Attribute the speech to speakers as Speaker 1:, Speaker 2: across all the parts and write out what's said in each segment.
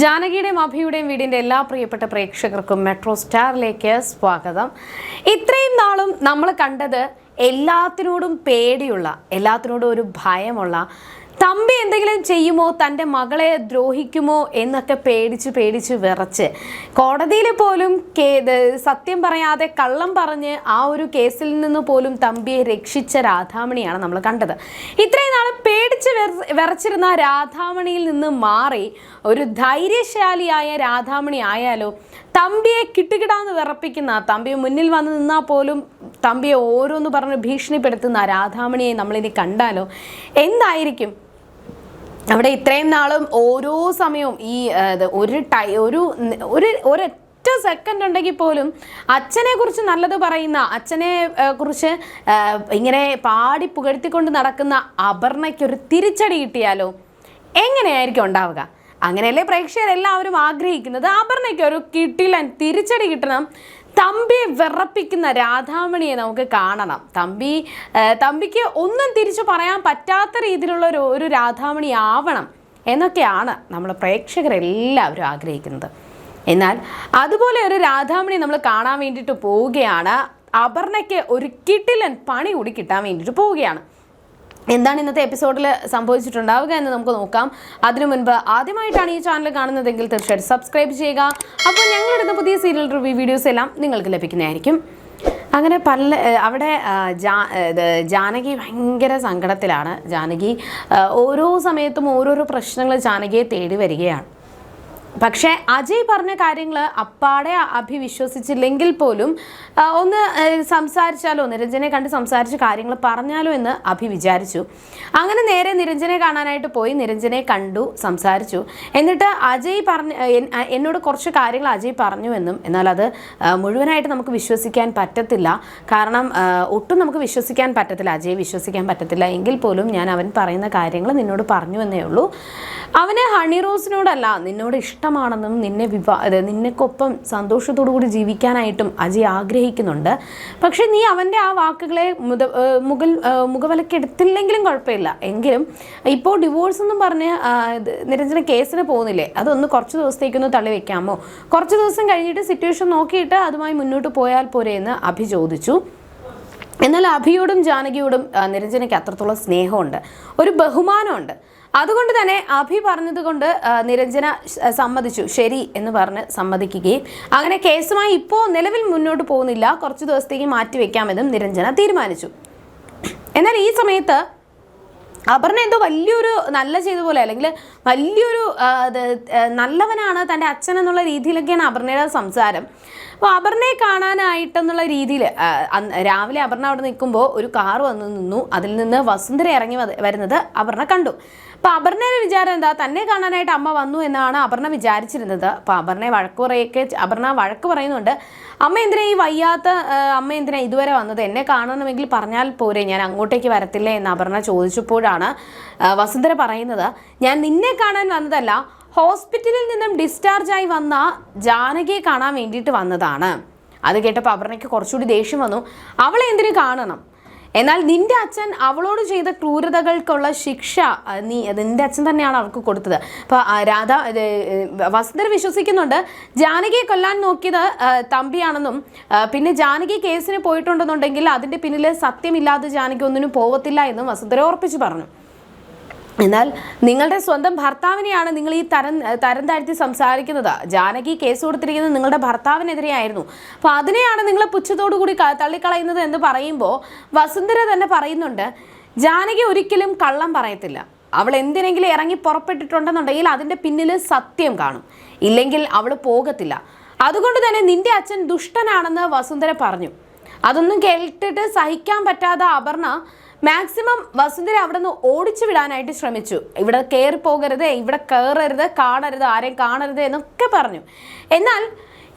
Speaker 1: ജാനകിയുടെയും അഭിയുടെയും വീടിന്റെ എല്ലാ പ്രിയപ്പെട്ട പ്രേക്ഷകർക്കും മെട്രോ സ്റ്റാറിലേക്ക് സ്വാഗതം. ഇത്രയും നാളും നമ്മൾ കണ്ടത് എല്ലാത്തിനോടും പേടിയുള്ള എല്ലാത്തിനോടും ഒരു ഭയമുള്ള തമ്പി എന്തെങ്കിലും ചെയ്യുമോ? തന്റെ മകളെ ദ്രോഹിക്കുമോ? എന്നൊക്കെ പേടിച്ച് പേടിച്ച് വിറച്ച്. കോടതിയിൽ പോലും സത്യം പറയാതെ കള്ളം പറഞ്ഞ് ആ ഒരു കേസിൽ നിന്ന് പോലും തമ്പിയെ രക്ഷിച്ച രാധാമണിയാണ് നമ്മൾ കണ്ടത്. ഇത്രയും നാൾ പേടിച്ച് വിറച്ചിരുന്ന രാധാമണിയിൽ നിന്ന് മാറി ഒരു ധൈര്യശാലിയായ രാധാമണി ആയാലോ തമ്പിയെ കിട്ടുകിടാന്ന് വിറപ്പിക്കുന്ന തമ്പിയെ മുന്നിൽ വന്ന് നിന്നാൽ പോലും തമ്പിയെ ഓരോന്ന് പറഞ്ഞ് ഭീഷണിപ്പെടുത്തുന്ന രാധാമണിയെ നമ്മളിനി കണ്ടാലോ? എന്തായിരിക്കും? അവിടെ ഇത്രയും നാളും ഓരോ സമയവും ഈ ഒരു ടൈ ഒരു ഒരു ഒരൊറ്റ സെക്കൻഡ് ഉണ്ടെങ്കിൽ പോലും അച്ഛനെ കുറിച്ച് നല്ലത് പറയുന്ന അച്ഛനെ കുറിച്ച് ഇങ്ങനെ പാടി പുകഴ്ത്തിക്കൊണ്ട് നടക്കുന്ന അപർണയ്ക്ക് ഒരു തിരിച്ചടി കിട്ടിയാലോ? എങ്ങനെയായിരിക്കും ഉണ്ടാവുക? അങ്ങനെയല്ലേ പ്രേക്ഷകരെല്ലാവരും ആഗ്രഹിക്കുന്നത്? അപർണയ്ക്ക് ഒരു കിട്ടില്ല തിരിച്ചടി കിട്ടണം. തമ്പിയെ വിറപ്പിക്കുന്ന രാധാമണിയെ നമുക്ക് കാണണം. തമ്പി തമ്പിക്ക് ഒന്നും തിരിച്ചു പറയാൻ പറ്റാത്ത രീതിയിലുള്ള ഒരു ഒരു രാധാമണി ആവണം എന്നൊക്കെയാണ് നമ്മൾ പ്രേക്ഷകരെല്ലാവരും ആഗ്രഹിക്കുന്നത്. എന്നാൽ അതുപോലെ ഒരു രാധാമണി നമ്മൾ കാണാൻ വേണ്ടിയിട്ട് പോവുകയാണ്. അപർണയ്ക്ക് ഒരു കിട്ടിലൻ പണി കൂടി കിട്ടാൻ വേണ്ടിയിട്ട് പോവുകയാണ്. എന്താണ് ഇന്നത്തെ എപ്പിസോഡിൽ സംഭവിച്ചിട്ടുണ്ടാവുക എന്ന് നമുക്ക് നോക്കാം. അതിനു മുൻപ് ആദ്യമായിട്ടാണ് ഈ ചാനൽ കാണുന്നതെങ്കിൽ തീർച്ചയായിട്ടും സബ്സ്ക്രൈബ് ചെയ്യുക. അപ്പോൾ ഞങ്ങളിടുന്ന പുതിയ സീരിയൽ റിവ്യൂ വീഡിയോസ് എല്ലാം നിങ്ങൾക്ക് ലഭിക്കുന്നതായിരിക്കും. അങ്ങനെ പല അവിടെ ജാനകി ഭയങ്കര സങ്കടത്തിലാണ്. ജാനകി ഓരോ സമയത്തും ഓരോരോ പ്രശ്നങ്ങൾ ജാനകിയെ തേടി വരികയാണ്. പക്ഷേ അജയ് പറഞ്ഞ കാര്യങ്ങൾ അപ്പാടെ അഭി വിശ്വസിച്ചില്ലെങ്കിൽ പോലും ഒന്ന് സംസാരിച്ചാലോ നിരഞ്ജനെ കണ്ട് സംസാരിച്ച് കാര്യങ്ങൾ പറഞ്ഞാലോ എന്ന് അഭി വിചാരിച്ചു. അങ്ങനെ നേരെ നിരഞ്ജനെ കാണാനായിട്ട് പോയി നിരഞ്ജനെ കണ്ടു സംസാരിച്ചു. എന്നിട്ട് അജയ് പറഞ്ഞ എന്നോട് കുറച്ച് കാര്യങ്ങൾ അജയ് പറഞ്ഞു എന്നും എന്നാൽ അത് മുഴുവനായിട്ട് നമുക്ക് വിശ്വസിക്കാൻ പറ്റത്തില്ല. കാരണം ഒട്ടും നമുക്ക് വിശ്വസിക്കാൻ പറ്റത്തില്ല അജയ് വിശ്വസിക്കാൻ പറ്റത്തില്ല. എങ്കിൽ പോലും ഞാൻ അവൻ പറയുന്ന കാര്യങ്ങൾ നിന്നോട് പറഞ്ഞു എന്നേ ഉള്ളൂ. അവന് ഹണി റോസിനോടല്ല നിന്നോട് ഇഷ്ടമാണെന്നും നിന്നെ വിവാ നിന്നെക്കൊപ്പം സന്തോഷത്തോടു കൂടി ജീവിക്കാനായിട്ടും അജയ് ആഗ്രഹിക്കുന്നുണ്ട്. പക്ഷേ നീ അവന്റെ ആ വാക്കുകളെ മുത മുകൾ മുഖവിലക്കെടുത്തില്ലെങ്കിലും കുഴപ്പമില്ല. എങ്കിലും ഇപ്പോൾ ഡിവോഴ്സ് എന്നും പറഞ്ഞ് നിരഞ്ജന കേസിന് പോകുന്നില്ലേ? അതൊന്ന് കുറച്ച് ദിവസത്തേക്കൊന്ന് തള്ളി വെക്കാമോ? കുറച്ച് ദിവസം കഴിഞ്ഞിട്ട് സിറ്റുവേഷൻ നോക്കിയിട്ട് അതുമായി മുന്നോട്ട് പോയാൽ പോരെ എന്ന് അഭി ചോദിച്ചു. എന്നാൽ അഭിയോടും ജാനകിയോടും നിരഞ്ജനയ്ക്ക് അത്രത്തോളം സ്നേഹമുണ്ട്. ഒരു ബഹുമാനമുണ്ട്. അതുകൊണ്ട് തന്നെ അഭി പറഞ്ഞതുകൊണ്ട് നിരഞ്ജന സമ്മതിച്ചു. ശരി എന്ന് പറഞ്ഞ് സമ്മതിക്കുകയും. അങ്ങനെ കേസുമായി ഇപ്പോൾ നിലവിൽ മുന്നോട്ട് പോകുന്നില്ല. കുറച്ച് ദിവസത്തേക്ക് മാറ്റിവെക്കാമെന്നും നിരഞ്ജന തീരുമാനിച്ചു. എന്നാൽ ഈ സമയത്ത് അപർണ എന്തോ വലിയൊരു നല്ല ചെയ്ത പോലെ അല്ലെങ്കിൽ വലിയൊരു നല്ലവനാണ് തന്റെ അച്ഛൻ എന്നുള്ള രീതിയിലൊക്കെയാണ് അപർണയുടെ സംസാരം. അപ്പോൾ അപർണയെ കാണാനായിട്ടെന്നുള്ള രീതിയിൽ രാവിലെ അപർണ അവിടെ നിൽക്കുമ്പോൾ ഒരു കാർ വന്ന് നിന്നു. അതിൽ നിന്ന് വസുന്ധര ഇറങ്ങി വരുന്നത് അപർണ കണ്ടു. അപ്പോൾ അപർണയുടെ വിചാരം എന്താ? തന്നെ കാണാനായിട്ട് അമ്മ വന്നു എന്നാണ് അപർണ വിചാരിച്ചിരുന്നത്. അപ്പോൾ അപർണയെ വഴക്ക് പറയൊക്കെ അപർണ വഴക്ക് പറയുന്നുണ്ട്. അമ്മ എന്തിനാ ഈ വയ്യാത്ത അമ്മ എന്തിനാ ഇതുവരെ വന്നത്? എന്നെ കാണണമെങ്കിൽ പറഞ്ഞാൽ പോരെ. ഞാൻ അങ്ങോട്ടേക്ക് വരത്തില്ലേ എന്ന് അപർണ ചോദിച്ചപ്പോഴാണ് വസുന്ധര പറയുന്നത്. ഞാൻ നിന്നെ കാണാൻ വന്നതല്ല ഹോസ്പിറ്റലിൽ നിന്നും ഡിസ്ചാർജായി വന്ന ജാനകിയെ കാണാൻ വേണ്ടിയിട്ട് വന്നതാണ്. അത് കേട്ടപ്പോൾ അപർണയ്ക്ക് കുറച്ചുകൂടി ദേഷ്യം വന്നു. അവളെ എന്തിനു കാണണം? എന്നാൽ നിന്റെ അച്ഛൻ അവളോട് ചെയ്ത ക്രൂരതകൾക്കുള്ള ശിക്ഷ നീ നിന്റെ അച്ഛൻ തന്നെയാണ് അവൾക്ക് കൊടുത്തത്. അപ്പോൾ രാധ വസുന്ധര വിശ്വസിക്കുന്നുണ്ട്. ജാനകിയെ കൊല്ലാൻ നോക്കിയത് തമ്പിയാണെന്നും പിന്നെ ജാനകി കേസിന് പോയിട്ടുണ്ടെന്നുണ്ടെങ്കിൽ അതിന്റെ പിന്നിൽ സത്യമില്ലാതെ ജാനകി ഒന്നിനും പോവത്തില്ല എന്നും വസുന്ധര ഉറപ്പിച്ചു പറഞ്ഞു. എന്നാൽ നിങ്ങളുടെ സ്വന്തം ഭർത്താവിനെയാണ് നിങ്ങൾ ഈ തരം തരം താഴ്ത്തി സംസാരിക്കുന്നത്. ജാനകി കേസ് കൊടുത്തിരിക്കുന്നത് നിങ്ങളുടെ ഭർത്താവിനെതിരെയായിരുന്നു. അപ്പോൾ അതിനെയാണ് നിങ്ങളെ പുച്ഛത്തോടു കൂടി തള്ളിക്കളയുന്നത് എന്ന് പറയുമ്പോൾ വസുന്ധര തന്നെ പറയുന്നുണ്ട് ജാനകി ഒരിക്കലും കള്ളം പറയത്തില്ല. അവൾ എന്തിനെങ്കിലും ഇറങ്ങി പുറപ്പെട്ടിട്ടുണ്ടെന്നുണ്ടെങ്കിൽ അതിന്റെ പിന്നിൽ സത്യം കാണും. ഇല്ലെങ്കിൽ അവൾ പോകത്തില്ല. അതുകൊണ്ട് തന്നെ നിന്റെ അച്ഛൻ ദുഷ്ടനാണെന്ന് വസുന്ധര പറഞ്ഞു. അതൊന്നും കേട്ടിട്ട് സഹിക്കാൻ പറ്റാതെ അപർണ മാക്സിമം വസുന്ധര അവിടെ നിന്ന് ഓടിച്ചു വിടാനായിട്ട് ശ്രമിച്ചു. ഇവിടെ കയറി പോകരുത് ഇവിടെ കയറരുത് കാണരുത് ആരെയും കാണരുത് എന്നൊക്കെ പറഞ്ഞു. എന്നാൽ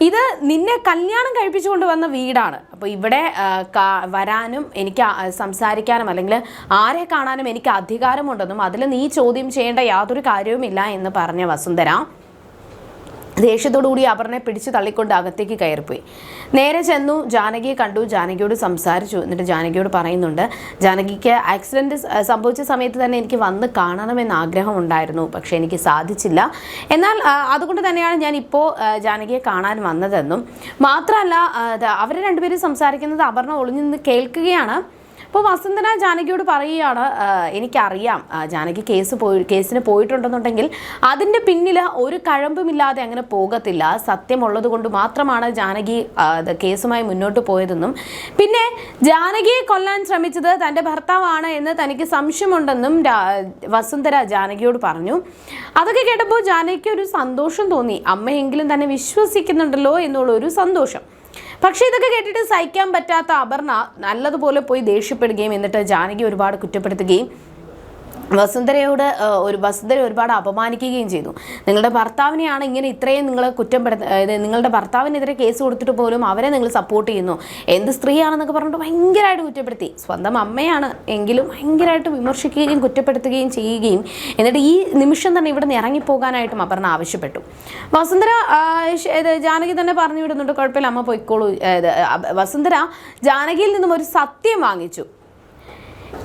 Speaker 1: ഇത് നിന്നെ കല്യാണം കഴിപ്പിച്ചുകൊണ്ട് വന്ന വീടാണ്. അപ്പോൾ ഇവിടെ വരാനും എനിക്ക് സംസാരിക്കാനും അല്ലെങ്കിൽ ആരെ കാണാനും എനിക്ക് അധികാരമുണ്ടെന്നും അതിൽ നീ ചോദ്യം ചെയ്യേണ്ട യാതൊരു കാര്യവുമില്ല എന്ന് പറഞ്ഞ വസുന്ധര. ദേഷ്യത്തോടു കൂടി അപർണയെ പിടിച്ചു തള്ളിക്കൊണ്ട് അകത്തേക്ക് കയറിപ്പോയി. നേരെ ചെന്നു ജാനകിയെ കണ്ടു. ജാനകിയോട് സംസാരിച്ചു. എന്നിട്ട് ജാനകിയോട് പറയുന്നുണ്ട് ജാനകിക്ക് ആക്സിഡന്റ് സംഭവിച്ച സമയത്ത് തന്നെ എനിക്ക് വന്ന് കാണണമെന്ന് ആഗ്രഹമുണ്ടായിരുന്നു. പക്ഷേ എനിക്ക് സാധിച്ചില്ല. എന്നാൽ അതുകൊണ്ട് തന്നെയാണ് ഞാൻ ഇപ്പോൾ ജാനകിയെ കാണാൻ വന്നതെന്നും. മാത്രമല്ല അവരെ രണ്ടുപേരും സംസാരിക്കുന്നത് അപർണ ഒളിഞ്ഞു നിന്ന് കേൾക്കുകയാണ്. അപ്പോൾ വസന്തന ജാനകിയോട് പറയുകയാണ് "ആ, എനിക്കറിയാം ജാനകി കേസ് പോയി കേസിന് പോയിട്ടുണ്ടെന്നുണ്ടെങ്കിൽ അതിന്റെ പിന്നിൽ ഒരു കഴമ്പുമില്ലാതെ അങ്ങനെ പോകത്തില്ല. സത്യമുള്ളത് കൊണ്ട് മാത്രമാണ് ജാനകി കേസുമായി മുന്നോട്ട് പോയതെന്നും. പിന്നെ ജാനകിയെ കൊല്ലാൻ ശ്രമിച്ചത് തന്റെ ഭർത്താവാണ് എന്ന് തനിക്ക് സംശയമുണ്ടെന്നും വസുന്ധര ജാനകിയോട് പറഞ്ഞു. അതൊക്കെ കേട്ടപ്പോൾ ജാനകിക്ക് ഒരു സന്തോഷം തോന്നി. അമ്മയെങ്കിലും തന്നെ വിശ്വസിക്കുന്നുണ്ടല്ലോ എന്നുള്ള ഒരു സന്തോഷം. പക്ഷേ ഇതൊക്കെ കേട്ടിട്ട് സഹിക്കാൻ പറ്റാത്ത അപർണ നല്ലതുപോലെ പോയി ദേഷ്യപ്പെടുകയും എന്നിട്ട് ജാനകി ഒരുപാട് കുറ്റപ്പെടുത്തുകയും വസുന്ധരയോട് ഒരു വസുന്ധര ഒരുപാട് അപമാനിക്കുകയും ചെയ്തു. നിങ്ങളുടെ ഭർത്താവിനെയാണ് ഇങ്ങനെ ഇത്രയും നിങ്ങൾ കുറ്റപ്പെടുത്ത നിങ്ങളുടെ ഭർത്താവിനെതിരെ കേസ് കൊടുത്തിട്ട് പോലും അവരെ നിങ്ങൾ സപ്പോർട്ട് ചെയ്യുന്നു. എന്ത് സ്ത്രീയാണെന്നൊക്കെ പറഞ്ഞിട്ട് ഭയങ്കരമായിട്ട് കുറ്റപ്പെടുത്തി. സ്വന്തം അമ്മയാണ് എങ്കിലും ഭയങ്കരമായിട്ട് വിമർശിക്കുകയും കുറ്റപ്പെടുത്തുകയും ചെയ്യുകയും എന്നിട്ട് ഈ നിമിഷം തന്നെ ഇവിടെ നിന്ന് ഇറങ്ങിപ്പോകാനായിട്ടും അപർണ ആവശ്യപ്പെട്ടു. വസുന്ധര ജാനകി തന്നെ പറഞ്ഞു വിടുന്നുണ്ട് കുഴപ്പമില്ല അമ്മ പൊയ്ക്കോളൂ. വസുന്ധര ജാനകിയിൽ നിന്നും ഒരു സത്യം വാങ്ങിച്ചു.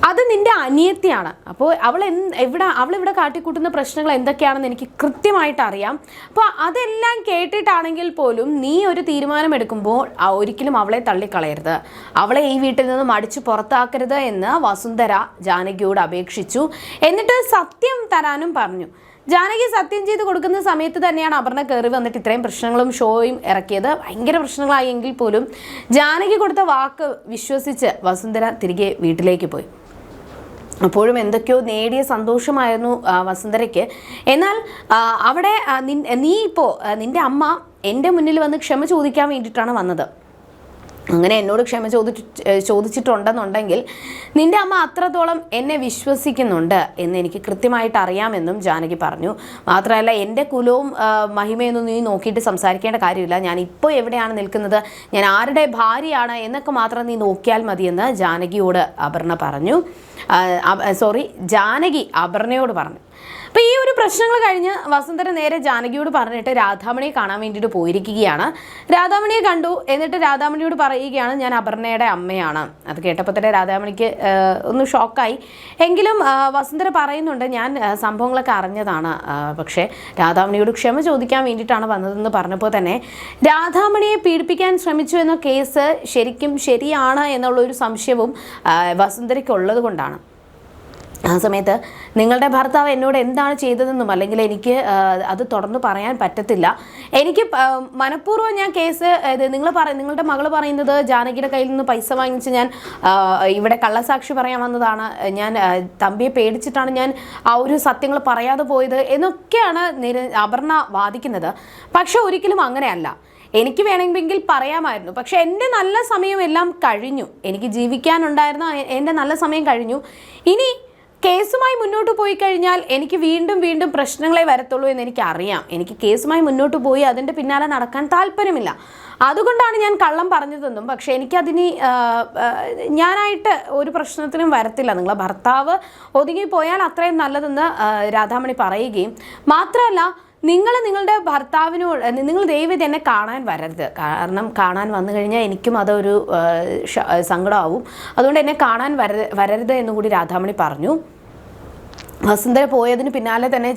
Speaker 1: അത് നിന്റെ അനിയത്തിയാണ്. അപ്പോൾ അവൾ എന്ത് എവിടെ അവൾ ഇവിടെ കാട്ടിക്കൂട്ടുന്ന പ്രശ്നങ്ങൾ എന്തൊക്കെയാണെന്ന് എനിക്ക് കൃത്യമായിട്ട് അറിയാം. അപ്പോൾ അതെല്ലാം കേട്ടിട്ടാണെങ്കിൽ പോലും നീ ഒരു തീരുമാനം എടുക്കുമ്പോൾ ഒരിക്കലും അവളെ തള്ളിക്കളയരുത്. അവളെ ഈ വീട്ടിൽ നിന്നും അടിച്ചു പുറത്താക്കരുത് എന്ന് വസുന്ധര ജാനകിയോട് അപേക്ഷിച്ചു. എന്നിട്ട് സത്യം തരാനും പറഞ്ഞു. ജാനകി സത്യം ചെയ്ത് കൊടുക്കുന്ന സമയത്ത് തന്നെയാണ് അപർണ കയറി വന്നിട്ട് ഇത്രയും പ്രശ്നങ്ങളും ഷോയും ഇറക്കിയത്. ഭയങ്കര പ്രശ്നങ്ങളായെങ്കിൽ പോലും ജാനകി കൊടുത്ത വാക്ക് വിശ്വസിച്ച് വസുന്ധര തിരികെ വീട്ടിലേക്ക് പോയി. അപ്പോഴും എന്തൊക്കെയോ നേടിയ സന്തോഷമായിരുന്നു വസുന്ധരയ്ക്ക്. എന്നാൽ അവിടെ നീ ഇപ്പോൾ നിന്റെ അമ്മ എന്റെ മുന്നിൽ വന്ന് ക്ഷമ ചോദിക്കാൻ വേണ്ടിയിട്ടാണ് വന്നത്. അങ്ങനെ എന്നോട് ക്ഷമ ചോദിച്ചു ചോദിച്ചിട്ടുണ്ടെന്നുണ്ടെങ്കിൽ നിന്റെ അമ്മ അത്രത്തോളം എന്നെ വിശ്വസിക്കുന്നുണ്ട് എന്ന് എനിക്ക് കൃത്യമായിട്ട് അറിയാമെന്നും ജാനകി പറഞ്ഞു. മാത്രമല്ല എന്റെ കുലവും മഹിമയൊന്നും നീ നോക്കിയിട്ട് സംസാരിക്കേണ്ട കാര്യമില്ല. ഞാൻ ഇപ്പോൾ എവിടെയാണ് നിൽക്കുന്നത്? ഞാൻ ആരുടെ ഭാര്യയാണ് എന്നൊക്കെ മാത്രം നീ നോക്കിയാൽ മതിയെന്ന് ജാനകിയോട് അപർണ പറഞ്ഞു. സോറി ജാനകി അപർണയോട് പറഞ്ഞു. അപ്പോൾ ഈ ഒരു പ്രശ്നങ്ങൾ കഴിഞ്ഞ് വസുന്ധര നേരെ ജാനകിയോട് പറഞ്ഞിട്ട് രാധാമണിയെ കാണാൻ വേണ്ടിയിട്ട് പോയിരിക്കുകയാണ്. രാധാമണിയെ കണ്ടു. എന്നിട്ട് രാധാമണിയോട് പറയുകയാണ് ഞാൻ അപർണയുടെ അമ്മയാണ്. അത് കേട്ടപ്പോൾ തന്നെ രാധാമണിക്ക് ഒന്ന് ഷോക്കായി. എങ്കിലും വസുന്ധര പറയുന്നുണ്ട് ഞാൻ സംഭവങ്ങളൊക്കെ അറിഞ്ഞതാണ്. പക്ഷേ രാധാമണിയോട് ക്ഷമ ചോദിക്കാൻ വേണ്ടിയിട്ടാണ് വന്നതെന്ന് പറഞ്ഞപ്പോൾ തന്നെ രാധാമണിയെ പീഡിപ്പിക്കാൻ ശ്രമിച്ചു എന്ന കേസ് ശരിക്കും ശരിയാണ് എന്നുള്ളൊരു സംശയവും വസുന്ധരയ്ക്കുള്ളത് കൊണ്ടാണ്. ആ സമയത്ത് നിങ്ങളുടെ ഭർത്താവ് എന്നോട് എന്താണ് ചെയ്തതെന്നും അല്ലെങ്കിൽ എനിക്ക് അത് തുറന്നു പറയാൻ പറ്റത്തില്ല. എനിക്ക് മനഃപൂർവം ഞാൻ കേസ് നിങ്ങൾ പറ നിങ്ങളുടെ മകൾ പറയുന്നത് ജാനകിയുടെ കയ്യിൽ നിന്ന് പൈസ വാങ്ങിച്ച് ഞാൻ ഇവിടെ കള്ളസാക്ഷി പറയാൻ വന്നതാണ്. ഞാൻ തമ്പിയെ പേടിച്ചിട്ടാണ് ഞാൻ ആ ഒരു സത്യങ്ങൾ പറയാതെ പോയത് എന്നൊക്കെയാണ് നിര അപർണ വാദിക്കുന്നത്. പക്ഷെ ഒരിക്കലും അങ്ങനെയല്ല. എനിക്ക് വേണമെങ്കിൽ പറയാമായിരുന്നു. പക്ഷെ എന്റെ നല്ല സമയം എല്ലാം കഴിഞ്ഞു. എനിക്ക് ജീവിക്കാനുണ്ടായിരുന്ന എന്റെ നല്ല സമയം കഴിഞ്ഞു. ഇനി കേസുമായി മുന്നോട്ട് പോയി കഴിഞ്ഞാൽ എനിക്ക് വീണ്ടും വീണ്ടും പ്രശ്നങ്ങളെ വരത്തുള്ളൂ എന്ന് എനിക്കറിയാം. എനിക്ക് കേസുമായി മുന്നോട്ട് പോയി അതിന്റെ പിന്നാലെ നടക്കാൻ താല്പര്യമില്ല. അതുകൊണ്ടാണ് ഞാൻ കള്ളം പറഞ്ഞതെന്നും പക്ഷേ എനിക്കതിന് ഞാനായിട്ട് ഒരു പ്രശ്നത്തിനും വരത്തില്ല. നിങ്ങളെ ഭർത്താവ് ഒതുങ്ങിപ്പോയാൽ അത്രയും നല്ലതെന്ന് രാധാമണി പറയുകയും. മാത്രമല്ല നിങ്ങൾ നിങ്ങളുടെ ഭർത്താവിനോട് നിങ്ങൾ ദൈവം എന്നെ കാണാൻ വരരുത്. കാരണം കാണാൻ വന്നു കഴിഞ്ഞാൽ എനിക്കും അതൊരു സങ്കടമാവും. അതുകൊണ്ട് എന്നെ കാണാൻ വരരുത് വരരുത് എന്നുകൂടി രാധാമണി പറഞ്ഞു. വസുന്ധര പോയതിന് പിന്നാലെ തന്നെ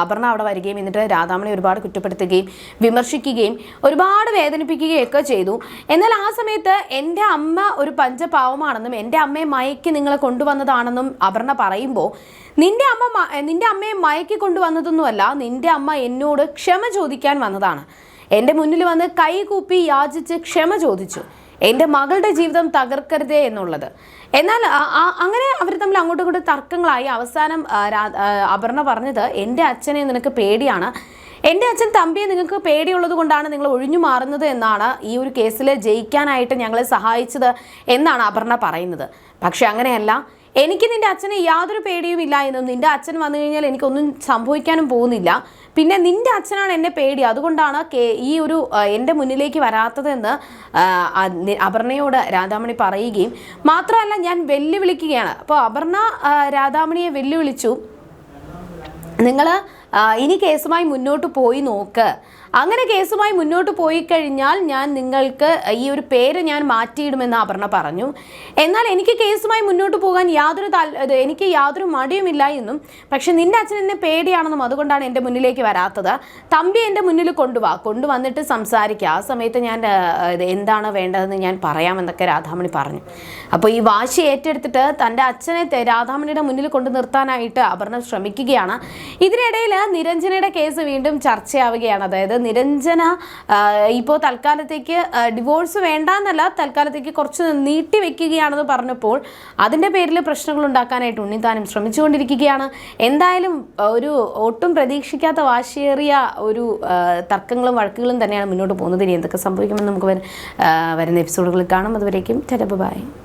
Speaker 1: ആഭരണ അവിടെ വരികയും എന്നിട്ട് രാധാമണി ഒരുപാട് കുറ്റപ്പെടുത്തുകയും വിമർശിക്കുകയും ഒരുപാട് വേദനിപ്പിക്കുകയും ഒക്കെ ചെയ്തു. എന്നാൽ ആ സമയത്ത് എന്റെ അമ്മ ഒരു പഞ്ചപാവമാണെന്നും എന്റെ അമ്മയെ മയക്കി നിങ്ങളെ കൊണ്ടുവന്നതാണെന്നും അപർണ പറയുമ്പോൾ നിന്റെ അമ്മ നിന്റെ അമ്മയെ മയക്കി കൊണ്ടുവന്നതൊന്നുമല്ല നിന്റെ അമ്മ എന്നോട് ക്ഷമ ചോദിക്കാൻ വന്നതാണ്. എന്റെ മുന്നിൽ വന്ന് കൈകൂപ്പി യാചിച്ച് ക്ഷമ ചോദിച്ചു. എന്റെ മകളുടെ ജീവിതം തകർക്കരുതേ എന്നുള്ളത്. എന്നാൽ അങ്ങനെ അവർ തമ്മിൽ അങ്ങോട്ടും ഇങ്ങോട്ടും തർക്കങ്ങളായി. അവസാനം അപർണ പറഞ്ഞത് എന്റെ അച്ഛനെ നിനക്ക് പേടിയാണ്. എന്റെ അച്ഛൻ തമ്പിയെ നിങ്ങൾക്ക് പേടിയുള്ളത് കൊണ്ടാണ് നിങ്ങൾ ഒഴിഞ്ഞു മാറുന്നത് എന്നാണ് ഈ ഒരു കേസിൽ ജയിക്കാനായിട്ട് ഞങ്ങളെ സഹായിച്ചത് എന്നാണ് അപർണ പറയുന്നത്. പക്ഷെ അങ്ങനെയല്ല. എനിക്ക് നിന്റെ അച്ഛനെ യാതൊരു പേടിയും ഇല്ല എന്നും നിന്റെ അച്ഛൻ വന്നു കഴിഞ്ഞാൽ എനിക്കൊന്നും സംഭവിക്കാനും പോകുന്നില്ല. പിന്നെ നിന്റെ അച്ഛനാണ് എന്നെ പേടി. അതുകൊണ്ടാണ് ഈ ഒരു എന്റെ മുന്നിലേക്ക് വരാത്തതെന്ന് അപർണയോട് രാധാമണി പറയുകയും മാത്രമല്ല ഞാൻ വെല്ലുവിളിക്കുകയാണ്. അപ്പോൾ അപർണ രാധാമണിയെ വെല്ലുവിളിച്ചു നിങ്ങൾ ഇനി കേസുമായി മുന്നോട്ട് പോയി നോക്ക്. അങ്ങനെ കേസുമായി മുന്നോട്ട് പോയി കഴിഞ്ഞാൽ ഞാൻ നിങ്ങൾക്ക് ഈ ഒരു പേര് ഞാൻ മാറ്റിയിടുമെന്ന് അപർണ പറഞ്ഞു. എന്നാൽ എനിക്ക് കേസുമായി മുന്നോട്ട് പോകാൻ യാതൊരു എനിക്ക് യാതൊരു മടിയുമില്ല എന്നും പക്ഷെ നിന്റെ അച്ഛൻ എന്നെ പേടിയാണെന്നും അതുകൊണ്ടാണ് എന്റെ മുന്നിലേക്ക് വരാത്തത്. തമ്പി എന്റെ മുന്നിൽ കൊണ്ടുവാ. കൊണ്ടുവന്നിട്ട് സംസാരിക്കുക ആ സമയത്ത് ഞാൻ എന്താണ് വേണ്ടതെന്ന് ഞാൻ പറയാമെന്നൊക്കെ രാധാമണി പറഞ്ഞു. അപ്പോൾ ഈ വാശി ഏറ്റെടുത്തിട്ട് തന്റെ അച്ഛനെ രാധാമണിയുടെ മുന്നിൽ കൊണ്ടു നിർത്താനായിട്ട് അപർണ ശ്രമിക്കുകയാണ്. ഇതിനിടയിൽ നിരഞ്ജനയുടെ കേസ് വീണ്ടും ചർച്ചയാവുകയാണ്. അതായത് നിരഞ്ജന ഇപ്പോൾ തൽക്കാലത്തേക്ക് ഡിവോഴ്സ് വേണ്ടാന്നല്ല തൽക്കാലത്തേക്ക് കുറച്ച് നീട്ടി വെക്കുകയാണെന്ന് പറഞ്ഞപ്പോൾ അതിന്റെ പേരിൽ പ്രശ്നങ്ങൾ ഉണ്ടാക്കാനായിട്ട് ഉണ്ണിത്താനും ശ്രമിച്ചുകൊണ്ടിരിക്കുകയാണ്. എന്തായാലും ഒരു ഒട്ടും പ്രതീക്ഷിക്കാത്ത വാശിയേറിയ ഒരു തർക്കങ്ങളും വഴക്കുകളും തന്നെയാണ് മുന്നോട്ട് പോകുന്നത്. ഇനി എന്തൊക്കെ സംഭവിക്കുമെന്ന് നമുക്ക് വര- വരുന്ന എപ്പിസോഡുകളിൽ കാണാം. അതുവരേക്കും ബൈ.